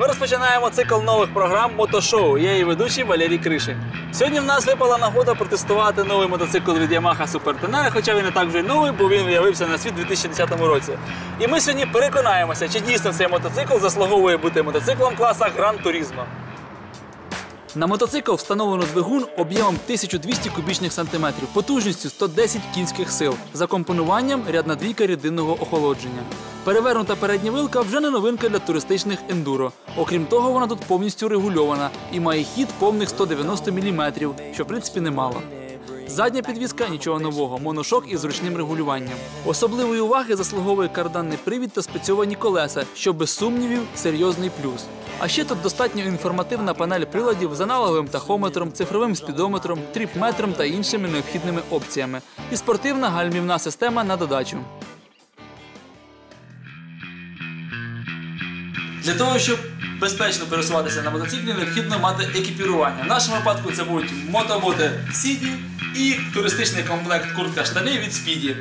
Ми розпочинаємо цикл нових програм мотошоу. Я її ведучий Валерій Кришин. Сьогодні в нас випала нагода протестувати новий мотоцикл від Yamaha Super Tenere, хоча він не так вже й новий, бо він з'явився на світ у 2010 році. І ми сьогодні переконаємося, чи дійсно цей мотоцикл заслуговує бути мотоциклом класа Гран Турізмо. На мотоцикл встановлено двигун об'ємом 1200 кубічних сантиметрів, потужністю 110 кінських сил, за компонуванням рядна двійка рідинного охолодження. Перевернута передня вилка вже не новинка для туристичних ендуро. Окрім того, вона тут повністю регульована і має хід повних 190 мм, що в принципі немало. Задня підвізка нічого нового, моношок із ручним регулюванням. Особливої уваги заслуговує карданний привід та спецьовані колеса, що без сумнівів серйозний плюс. А ще тут достатньо інформативна панель приладів з аналоговим тахометром, цифровим спідометром, тріпметром та іншими необхідними опціями. І спортивна гальмівна система на додачу. Для того, щоб безпечно пересуватися на мотоциклі, необхідно мати екіпірування. В нашому випадку це будуть мотоботи Сіді і туристичний комплект куртка штани від Спіді.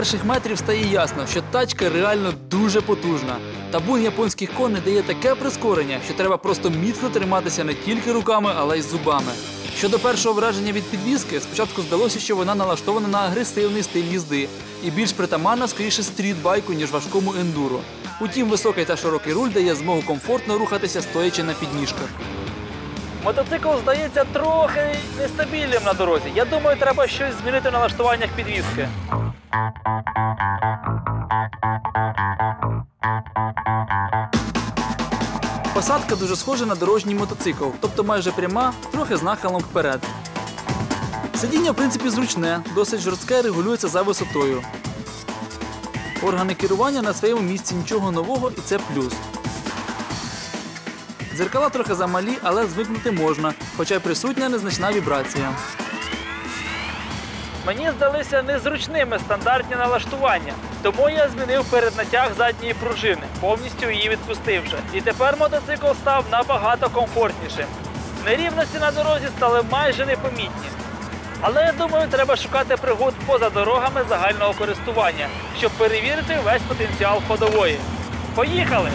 Перших метрів стає ясно, що тачка реально дуже потужна. Табун японських коней дає таке прискорення, що треба просто міцно триматися не тільки руками, але й зубами. Щодо першого враження від підвіски, спочатку здалося, що вона налаштована на агресивний стиль їзди і більш притаманна скоріше стрітбайку, ніж важкому ендуро. Утім, високий та широкий руль дає змогу комфортно рухатися, стоячи на підніжках. Мотоцикл здається трохи нестабільним на дорозі. Я думаю, треба щось змінити в налаштуваннях підвіски. Посадка дуже схожа на дорожній мотоцикл, тобто майже пряма, трохи з нахилом вперед. Сидіння, в принципі, зручне, досить жорстке, регулюється за висотою. Органи керування на своєму місці нічого нового і це плюс. Дзеркала трохи замалі, але звикнути можна, хоча й присутня незначна вібрація. Мені здалися незручними стандартні налаштування, тому я змінив переднатяг задньої пружини, повністю її відпустивши. І тепер мотоцикл став набагато комфортнішим. Нерівності на дорозі стали майже непомітні. Але я думаю, треба шукати пригод поза дорогами загального користування, щоб перевірити весь потенціал ходової. Поїхали!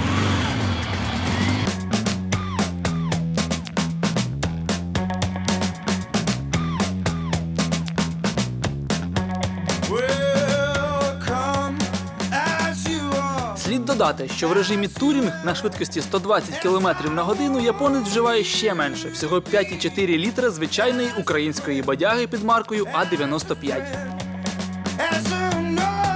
Додати, що в режимі турінг на швидкості 120 км на годину японець вживає ще менше всього 5,4 літра звичайної української бадяги під маркою А95. As I'm rolling.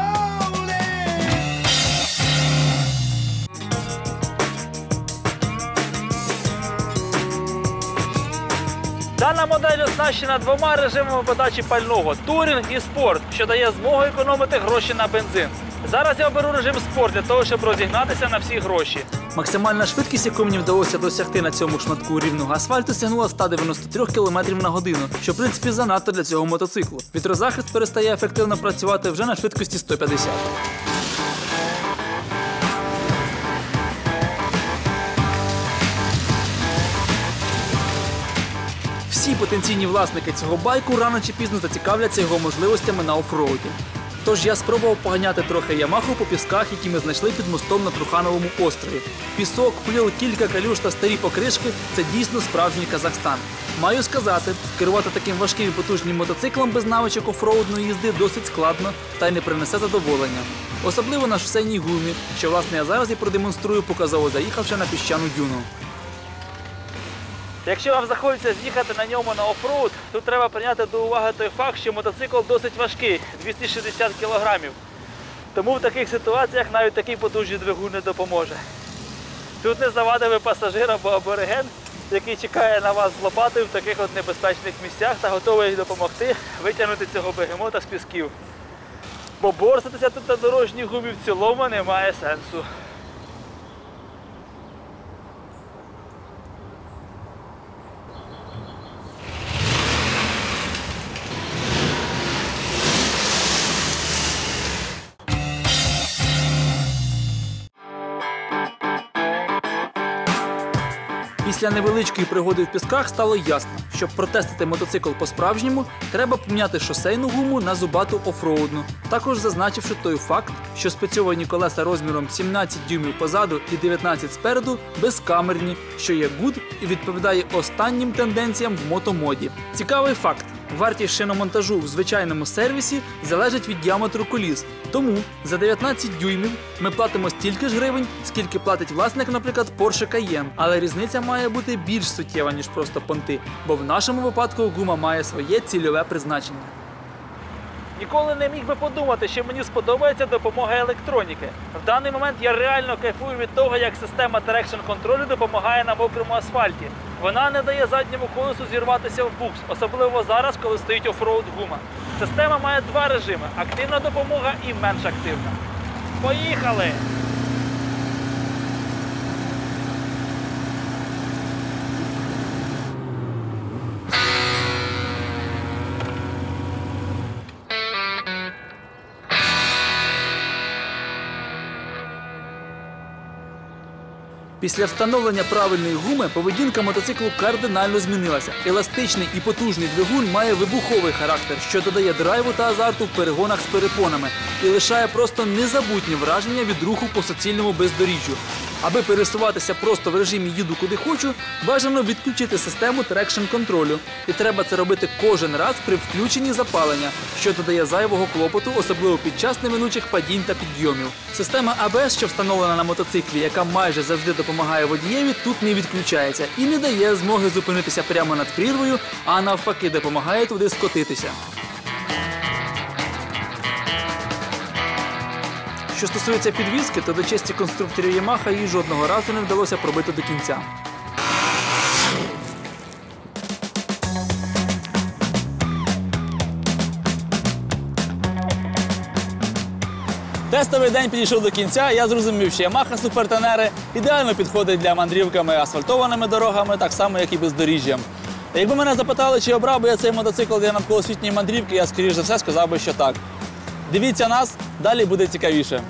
Дана модель оснащена двома режимами подачі пального турінг і спорт, що дає змогу економити гроші на бензин. Зараз я оберу режим спорт для того, щоб розігнатися на всі гроші. Максимальна швидкість, яку мені вдалося досягти на цьому шматку рівного асфальту, сягнула 193 км на годину, що в принципі занадто для цього мотоциклу. Вітрозахист перестає ефективно працювати вже на швидкості 150. Всі потенційні власники цього байку рано чи пізно зацікавляться його можливостями на офроуді. Тож я спробував поганяти трохи Ямаху по пісках, які ми знайшли під мостом на Трухановому острові. Пісок, пил, кілька калюш та старі покришки це дійсно справжній Казахстан. Маю сказати, керувати таким важким і потужним мотоциклом без навичок офроудної їзди досить складно та й не принесе задоволення. Особливо на шосейній гумі, що власне я зараз і продемонструю, показово заїхавши на піщану дюну. Якщо вам захочеться з'їхати на ньому на офроуд, тут треба прийняти до уваги той факт, що мотоцикл досить важкий 260 кілограмів. Тому в таких ситуаціях навіть такий потужний двигун не допоможе. Тут не завадив пасажир або абориген, який чекає на вас з лопатою в таких от небезпечних місцях та готовий допомогти витягнути цього бегемота з пісків. Бо борситися тут на дорожній гумі в цілому немає сенсу. Після невеличкої пригоди в пісках стало ясно, щоб протестити мотоцикл по-справжньому, треба поміняти шосейну гуму на зубату офроудну. Також зазначивши той факт, що спецьовані колеса розміром 17 дюймів позаду і 19 спереду безкамерні, що є гуд і відповідає останнім тенденціям в мотомоді. Цікавий факт. Вартість шиномонтажу в звичайному сервісі залежить від діаметру коліс. Тому за 19 дюймів ми платимо стільки ж гривень, скільки платить власник, наприклад, Porsche Cayenne. Але різниця має бути більш суттєва, ніж просто понти, бо в нашому випадку гума має своє цільове призначення. Ніколи не міг би подумати, що мені сподобається допомога електроніки. В даний момент я реально кайфую від того, як система Traction контролю допомагає на мокрому асфальті. Вона не дає задньому колесу зірватися в букс, особливо зараз, коли стоїть офроуд гума. Система має два режими: активна допомога і менш активна. Поїхали! Після встановлення правильної гуми поведінка мотоциклу кардинально змінилася. Еластичний і потужний двигун має вибуховий характер, що додає драйву та азарту в перегонах з перепонами і лишає просто незабутні враження від руху по суцільному бездоріжжю. Аби пересуватися просто в режимі їду куди хочу, бажано відключити систему трекшн контролю. І треба це робити кожен раз при включенні запалення, що додає зайвого клопоту, особливо під час неминучих падінь та підйомів. Система АБС, що встановлена на мотоциклі, яка майже завжди допомагає водієві, тут не відключається і не дає змоги зупинитися прямо над прірвою, а навпаки, допомагає туди скотитися. Що стосується підвіски, то до честі конструкторів Yamaha їй жодного разу не вдалося пробити до кінця. Тестовий день підійшов до кінця. Я зрозумів, що Yamaha супертенери ідеально підходить для мандрівками асфальтованими дорогами, так само, як і бездоріжжям. Якби мене запитали, чи обрав би я цей мотоцикл для навколосвітньої мандрівки, я скоріш за все сказав би, що так. Дивіться нас, далі буде цікавіше.